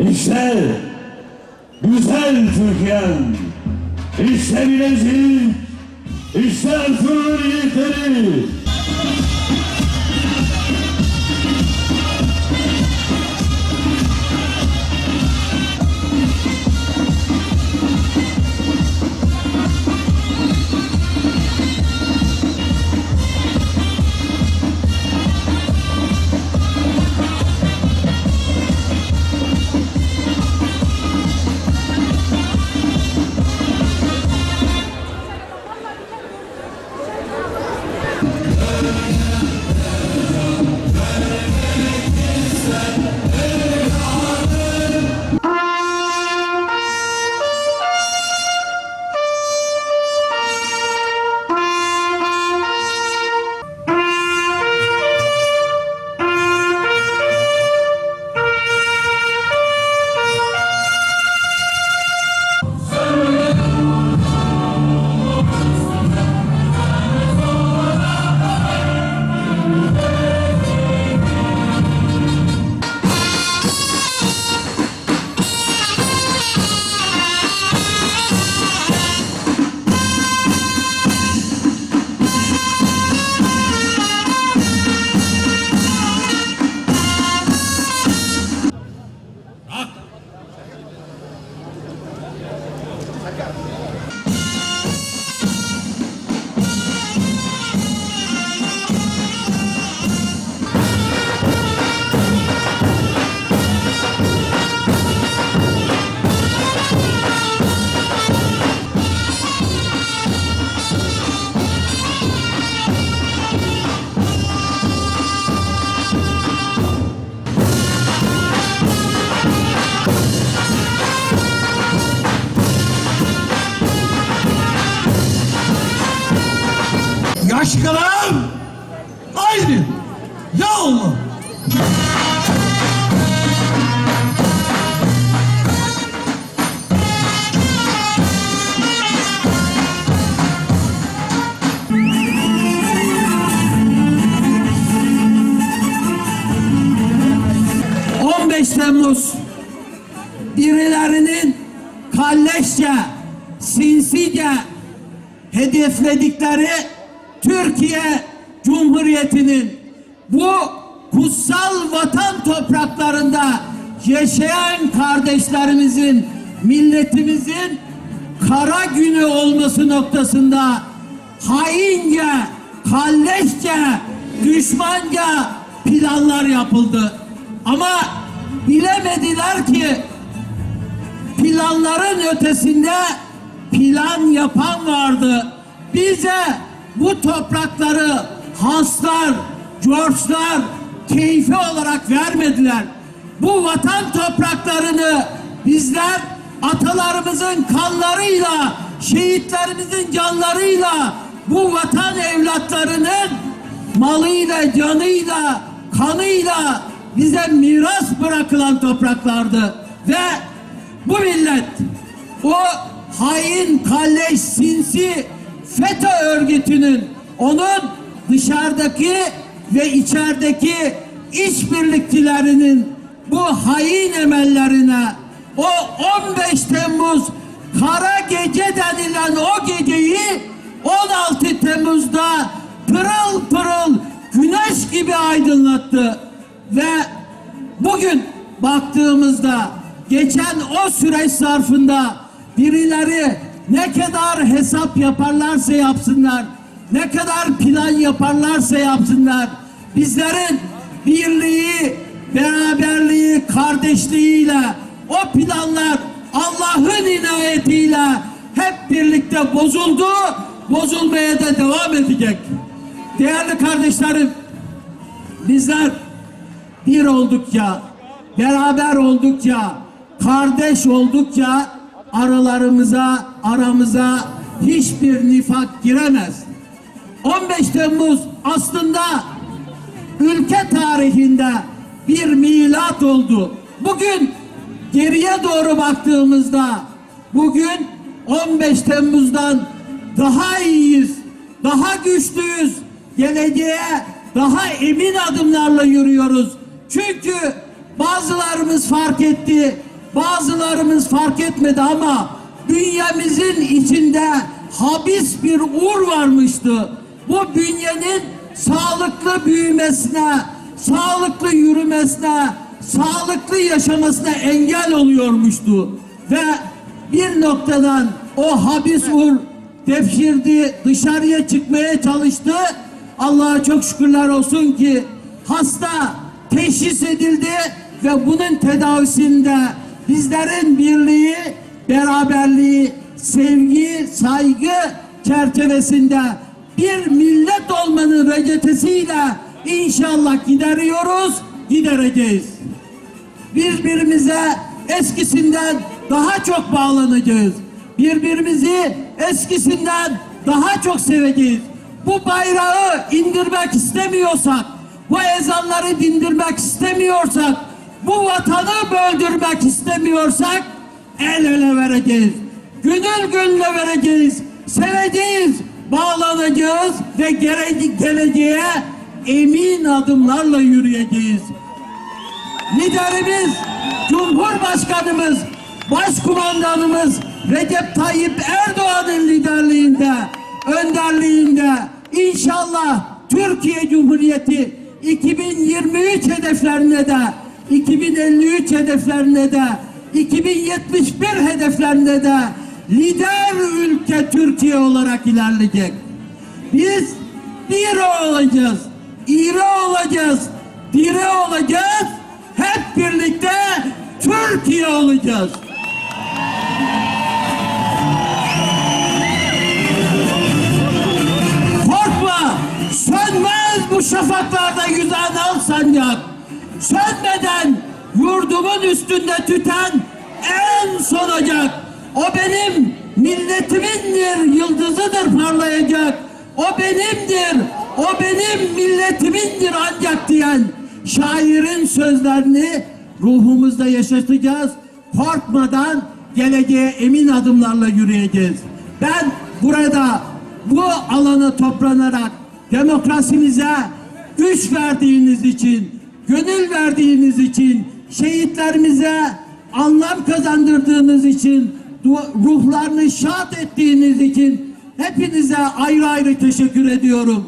İşte güzel Türkiye'm. İşte Bilecik. İşte Ertuğrul yiğitleri. 你干嘛 Cumhuriyeti'nin... ...bu kutsal vatan topraklarında... ...yaşayan kardeşlerimizin... ...milletimizin... ...kara günü olması noktasında... ...haince... ...kalleşçe... ...düşmanca... ...planlar yapıldı. Ama bilemediler ki planların ötesinde plan yapan vardı. Bize bu toprakları Hanslar, George'lar keyfi olarak vermediler. Bu vatan topraklarını bizler atalarımızın kanlarıyla, şehitlerimizin canlarıyla bu vatan evlatlarının malıyla, canıyla, kanıyla bize miras bırakılan topraklardı. Ve bu millet o hain, kalleş, sinsi FETÖ örgütünün onun dışarıdaki ve içerideki işbirlikçilerinin bu hain emellerine o 15 Temmuz kara gece denilen o geceyi 16 Temmuz'da pırıl pırıl güneş gibi aydınlattı. Ve bugün baktığımızda geçen o süreç zarfında birileri ne kadar hesap yaparlarsa yapsınlar, ne kadar plan yaparlarsa yapsınlar, bizlerin birliği, beraberliği, kardeşliğiyle o planlar Allah'ın inayetiyle hep birlikte bozuldu, bozulmaya da devam edecek. Değerli kardeşlerim, bizler bir oldukça, beraber oldukça, kardeş oldukça aralarımıza, aramıza hiçbir nifak giremez. 15 Temmuz aslında ülke tarihinde bir milat oldu. Bugün geriye doğru baktığımızda bugün 15 Temmuz'dan daha iyiyiz, daha güçlüyüz. Geleceğe daha emin adımlarla yürüyoruz. Çünkü bazılarımız fark etti. bazılarımız fark etmedi ama bünyemizin içinde habis bir ur varmıştı. Bu bünyenin sağlıklı büyümesine, sağlıklı yürümesine, sağlıklı yaşamasına engel oluyormuştu. Ve bir noktadan o habis ur devşirdi, dışarıya çıkmaya çalıştı. Allah'a çok şükürler olsun ki hasta teşhis edildi ve bunun tedavisinde bizlerin birliği, beraberliği, sevgi, saygı çerçevesinde bir millet olmanın reçetesiyle inşallah gideriyoruz, gidereceğiz birbirimize eskisinden daha çok bağlanacağız. Birbirimizi eskisinden daha çok seveceğiz. Bu bayrağı indirmek istemiyorsak, bu ezanları dindirmek istemiyorsak, bu vatanı böldürmek istemiyorsak el ele vereceğiz. Gönül gönüle vereceğiz. Seveceğiz, bağlanacağız ve gele- geleceğe emin adımlarla yürüyeceğiz. Liderimiz, Cumhurbaşkanımız, Başkumandanımız Recep Tayyip Erdoğan'ın liderliğinde, önderliğinde inşallah Türkiye Cumhuriyeti 2023 hedeflerine de, 2053 hedeflerine de, 2071 hedeflerine de lider ülke Türkiye olarak ilerleyecek. Biz bir olacağız, iri olacağız, diri olacağız, hep birlikte Türkiye olacağız. Korkma, sönmez bu şafaklarda yüzen al sancak. Sönmeden yurdumun üstünde tüten en son ocak. O benim milletimindir, yıldızıdır parlayacak. O benimdir, o benim milletimindir ancak diyen şairin sözlerini ruhumuzda yaşatacağız. Korkmadan geleceğe emin adımlarla yürüyeceğiz. Ben burada bu alana toplanarak demokrasimize güç verdiğiniz için, gönül verdiğiniz için, şehitlerimize anlam kazandırdığınız için, ruhlarını şad ettiğiniz için hepinize ayrı ayrı teşekkür ediyorum.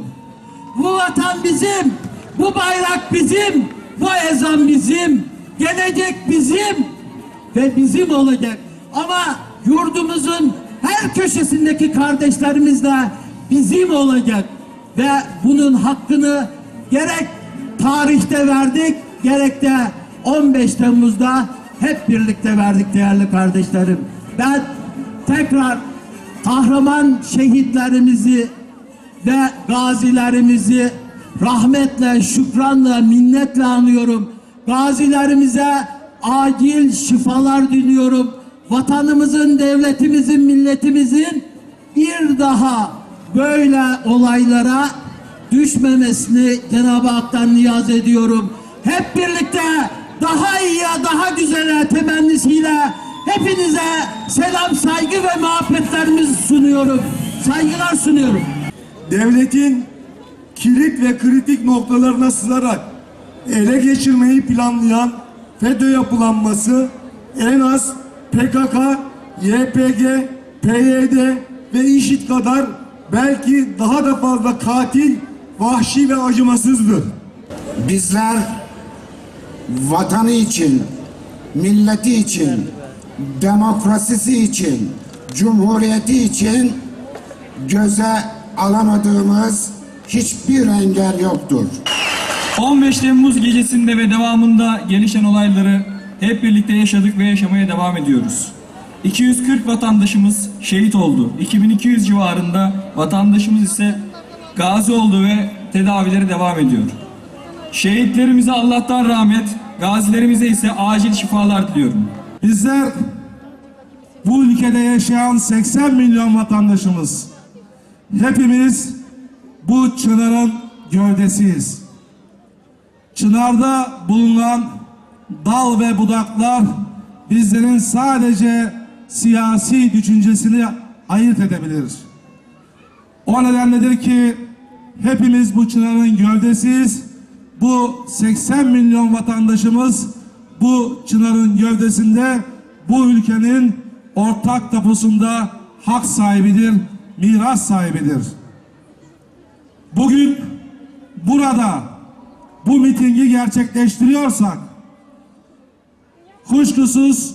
Bu vatan bizim, bu bayrak bizim, bu ezan bizim, gelecek bizim ve bizim olacak. Ama yurdumuzun her köşesindeki kardeşlerimiz de bizim olacak. Ve bunun hakkını gerek tarihte verdik, gerek de 15 Temmuz'da hep birlikte verdik değerli kardeşlerim. Ben tekrar kahraman şehitlerimizi ve gazilerimizi rahmetle, şükranla, minnetle anıyorum. Gazilerimize acil şifalar diliyorum. Vatanımızın, devletimizin, milletimizin bir daha böyle olaylara düşmemesini Cenab-ı Hak'tan niyaz ediyorum. Hep birlikte daha iyiye, daha güzele temennisiyle hepinize selam, saygı ve muhabbetlerimizi sunuyorum. Saygılar sunuyorum. devletin kilit ve kritik noktalarına sızarak ele geçirmeyi planlayan FETÖ yapılanması en az PKK, YPG, PYD ve IŞİD kadar belki daha da fazla katil, vahşi ve acımasızdır. Bizler vatanı için, milleti için, demokrasisi için, cumhuriyeti için göze alamadığımız hiçbir engel yoktur. 15 Temmuz gecesinde ve devamında gelişen olayları hep birlikte yaşadık ve yaşamaya devam ediyoruz. 240 vatandaşımız şehit oldu. 2200 civarında vatandaşımız ise gazi oldu ve tedavileri devam ediyor. Şehitlerimize Allah'tan rahmet, gazilerimize ise acil şifalar diliyorum. Bizler bu ülkede yaşayan 80 milyon vatandaşımız hepimiz bu çınarın gövdesiyiz. Çınarda bulunan dal ve budaklar bizlerin sadece siyasi düşüncesini ayırt edebilir. O nedenledir ki hepimiz bu çınarın gövdesiyiz. Bu 80 milyon vatandaşımız bu çınarın gövdesinde bu ülkenin ortak tapusunda hak sahibidir, miras sahibidir. Bugün burada bu mitingi gerçekleştiriyorsak kuşkusuz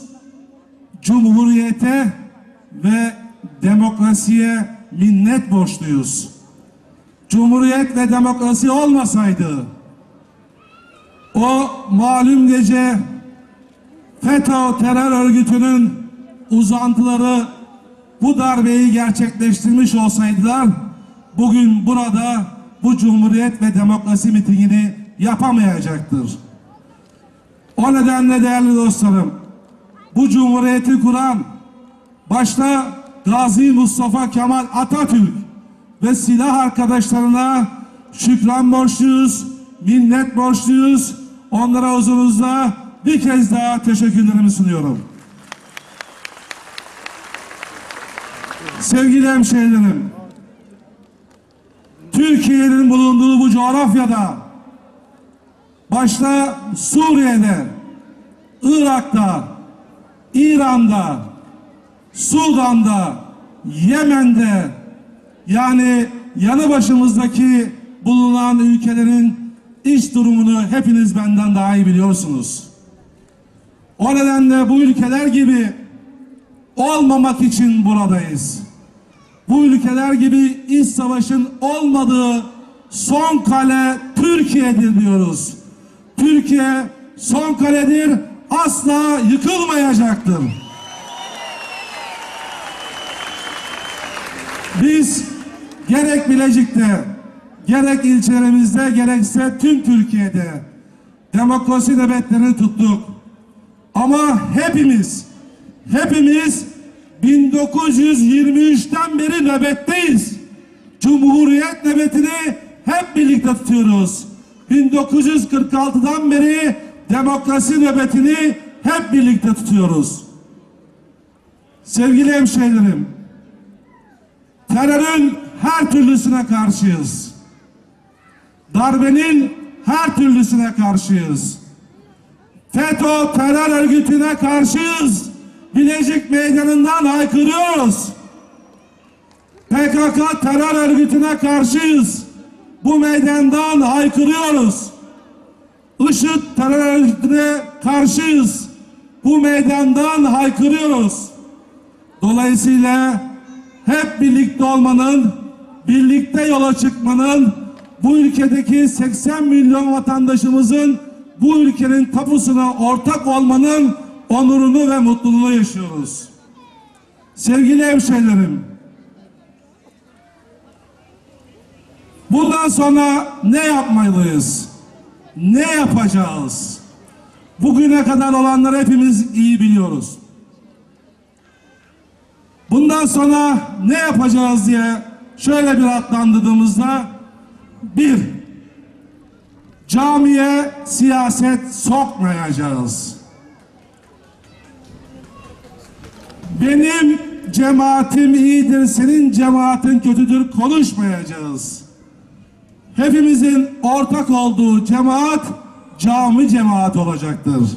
Cumhuriyete ve demokrasiye minnet borçluyuz. Cumhuriyet ve demokrasi olmasaydı o malum gece FETÖ terör örgütünün uzantıları bu darbeyi gerçekleştirmiş olsaydılar bugün burada bu Cumhuriyet ve demokrasi mitingini yapamayacaktır. O nedenle değerli dostlarım bu cumhuriyeti kuran başta Gazi Mustafa Kemal Atatürk ve silah arkadaşlarına şükran borçluyuz, minnet borçluyuz. Onlara huzurunuzda bir kez daha teşekkürlerimi sunuyorum. Sevgili hemşehrilerim, Türkiye'nin bulunduğu bu coğrafyada başta Suriye'de, Irak'ta, İran'da, Sudan'da, Yemen'de yani yanı başımızdaki bulunan ülkelerin iş durumunu hepiniz benden daha iyi biliyorsunuz. O nedenle bu ülkeler gibi olmamak için buradayız. Bu ülkeler gibi iç savaşın olmadığı son kale Türkiye'dir diyoruz. Türkiye son kaledir, asla yıkılmayacaktır. Biz gerek Bilecik'te, gerek ilçelerimizde, gerekse tüm Türkiye'de demokrasi nöbetlerini tuttuk. Ama hepimiz, hepimiz 1923'ten beri nöbetteyiz. Cumhuriyet nöbetini hep birlikte tutuyoruz. 1946'dan beri demokrasi nöbetini hep birlikte tutuyoruz. Sevgili hemşehrilerim, terörün her türlüsüne karşıyız. Darbenin her türlüsüne karşıyız. FETÖ terör örgütüne karşıyız. Bilecik meydanından haykırıyoruz. PKK terör örgütüne karşıyız. Bu meydandan haykırıyoruz. IŞİD terör örgütüne karşıyız. Bu meydandan haykırıyoruz. Dolayısıyla hep birlikte olmanın, birlikte yola çıkmanın, bu ülkedeki 80 milyon vatandaşımızın bu ülkenin tapusuna ortak olmanın onurunu ve mutluluğunu yaşıyoruz. Sevgili hemşehrilerim, bundan sonra ne yapmalıyız? Ne yapacağız? Bugüne kadar olanları hepimiz iyi biliyoruz. Bundan sonra ne yapacağız diye şöyle bir adlandırdığımızda bir, camiye siyaset sokmayacağız. Benim cemaatim iyidir, senin cemaatin kötüdür konuşmayacağız. Hepimizin ortak olduğu cemaat cami cemaat olacaktır.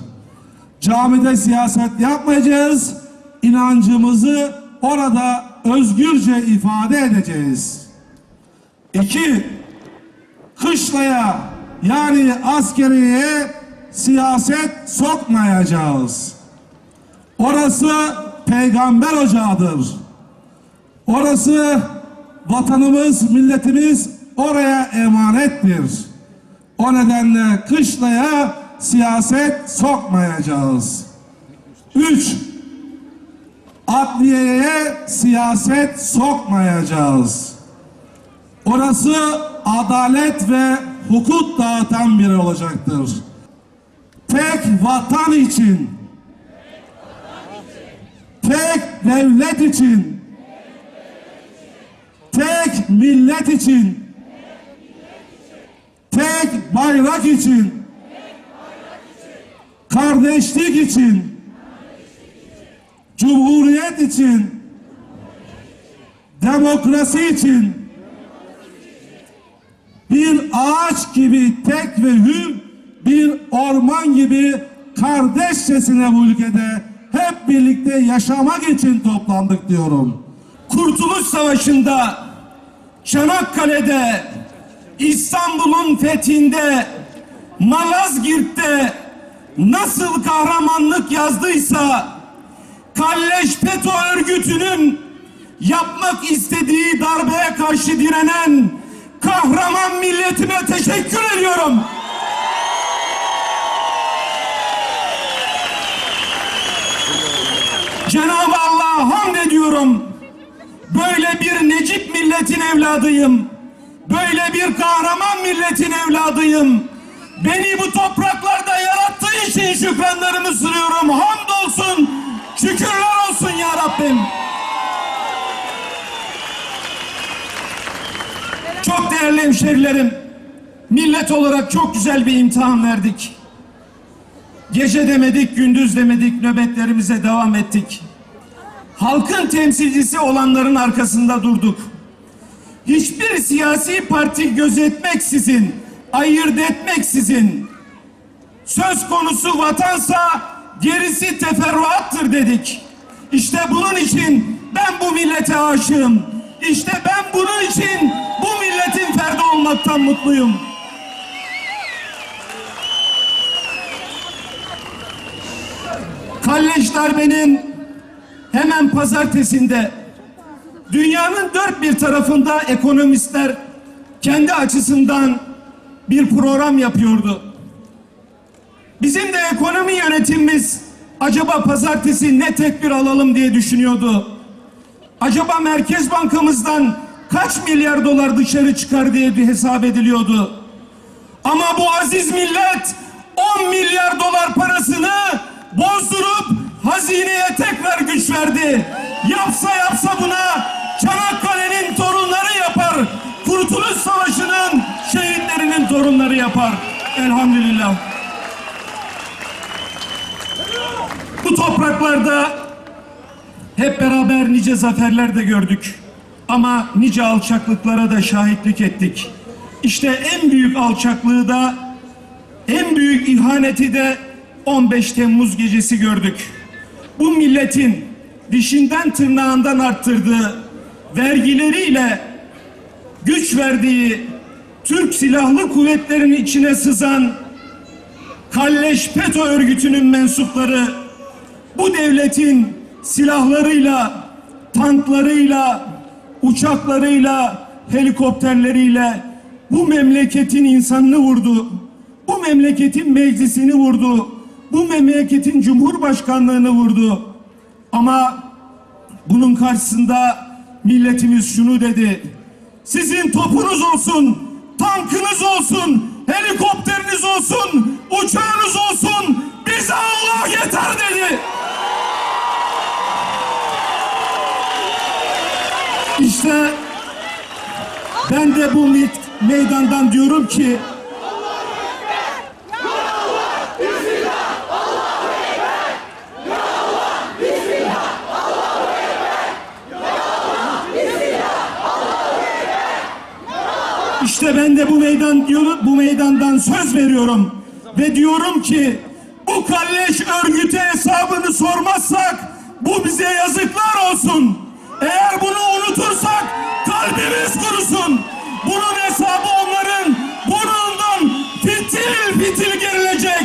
Camide siyaset yapmayacağız. inancımızı orada özgürce ifade edeceğiz. İki, kışlaya yani askeriye siyaset sokmayacağız. Orası peygamber ocağıdır. Orası vatanımız, milletimiz oraya emanettir. O nedenle kışlaya siyaset sokmayacağız. Üç, adliyeye siyaset sokmayacağız. Orası adalet ve hukuk dağıtan biri olacaktır. Tek vatan için, tek devlet için, tek millet için, tek bayrak için, kardeşlik için, cumhuriyet için, demokrasi için, bir ağaç gibi tek ve hür, bir orman gibi kardeşçesine bu ülkede hep birlikte yaşamak için toplandık diyorum. Kurtuluş Savaşı'nda, Çanakkale'de, İstanbul'un fethinde, Malazgirt'te nasıl kahramanlık yazdıysa, Kalleş FETÖ örgütünün yapmak istediği darbeye karşı direnen kahraman milletime teşekkür ediyorum. Cenab-ı Allah'a hamd ediyorum. Böyle bir Necip milletin evladıyım. Böyle bir kahraman milletin evladıyım. Beni bu topraklarda yarattığı için şükranlarımı sunuyorum. Hamdolsun, şükürler olsun ya Rabbim. Çok değerli hemşerilerim, millet olarak çok güzel bir imtihan verdik. Gece demedik, gündüz demedik, nöbetlerimize devam ettik. Halkın temsilcisi olanların arkasında durduk. Hiçbir siyasi parti gözetmeksizin, ayırt etmeksizin söz konusu vatansa gerisi teferruattır dedik. İşte bunun için ben bu millete aşığım. İşte ben bunun için bu milletin ferdi olmaktan mutluyum. Kalleş darbenin hemen pazartesinde dünyanın dört bir tarafında ekonomistler kendi açısından bir program yapıyordu. Bizim de ekonomi yönetimimiz acaba pazartesi ne tedbir alalım diye düşünüyordu. Acaba Merkez Bankamızdan kaç milyar dolar dışarı çıkar diye bir hesap ediliyordu. Ama bu aziz millet 10 milyar dolar parasını bozdurup hazineye tekrar güç verdi. Yapsa yapsa buna Çanakkale'nin torunları yapar. Kurtuluş Savaşı'nın şehitlerinin torunları yapar. Elhamdülillah. Bu topraklarda hep beraber nice zaferler de gördük. Ama nice alçaklıklara da şahitlik ettik. İşte en büyük alçaklığı da en büyük ihaneti de 15 Temmuz gecesi gördük. Bu milletin dişinden tırnağından arttırdığı vergileriyle güç verdiği Türk Silahlı Kuvvetleri'nin içine sızan Kalleş FETÖ örgütünün mensupları bu devletin silahlarıyla, tanklarıyla, uçaklarıyla, helikopterleriyle bu memleketin insanını vurdu. Bu memleketin meclisini vurdu. Bu memleketin cumhurbaşkanlığını vurdu. Ama bunun karşısında milletimiz şunu dedi. Sizin topunuz olsun, tankınız olsun, helikopteriniz olsun, uçağınız olsun. Bize Allah yeter dedi. İşte ben de bu me- meydandan diyorum ki İşte ben de bu meydan diyorum, bu meydandan söz veriyorum ve diyorum ki bu kalleş örgüte hesabını sormazsak bu bize yazıklar olsun. Eğer bunu unutursak kalbimiz kurusun. Bunun hesabı onların burnundan fitil fitil gerilecek.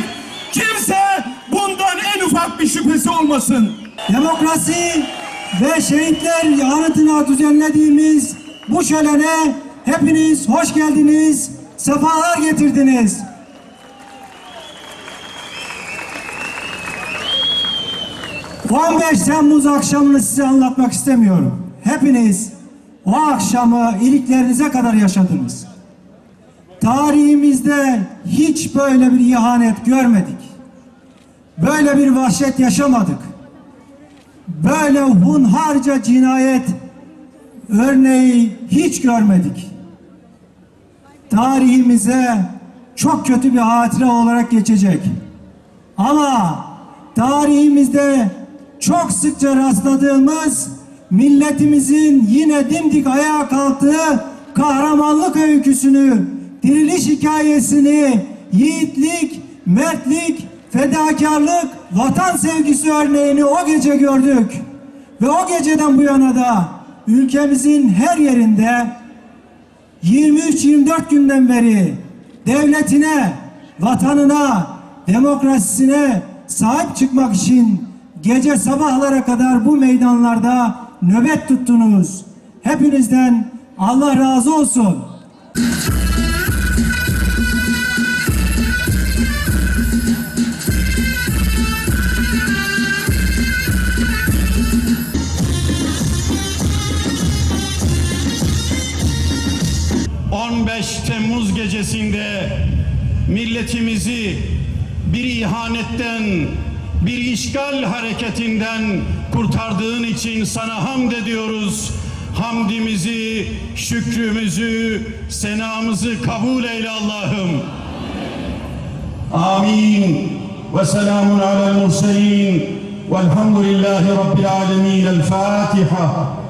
Kimse bundan en ufak bir şüphesi olmasın. Demokrasi ve şehitler anıtına düzenlediğimiz bu şölene hepiniz hoş geldiniz, sefalar getirdiniz. ...15 Temmuz akşamını size anlatmak istemiyorum. Hepiniz o akşamı iliklerinize kadar yaşadınız. Tarihimizde hiç böyle bir ihanet görmedik. Böyle bir vahşet yaşamadık böyle hunharca cinayet örneği hiç görmedik. Tarihimize çok kötü bir hatıra olarak geçecek. Ama tarihimizde çok sıkça rastladığımız milletimizin yine dimdik ayağa kalktığı kahramanlık öyküsünü, diriliş hikayesini, yiğitlik, mertlik, fedakarlık vatan sevgisi örneğini o gece gördük. Ve o geceden bu yana da ülkemizin her yerinde 23-24 günden beri devletine, vatanına, demokrasisine sahip çıkmak için gece sabahlara kadar bu meydanlarda nöbet tuttunuz. Hepinizden Allah razı olsun. Hı. 15 Temmuz gecesinde milletimizi bir ihanetten, bir işgal hareketinden kurtardığın için sana hamd ediyoruz. Hamdimizi, şükrümüzü, senamızı kabul eyle Allah'ım. Amin. Ve selamun alel murselin. Velhamdülillahi Rabbil alemin. El Fatiha.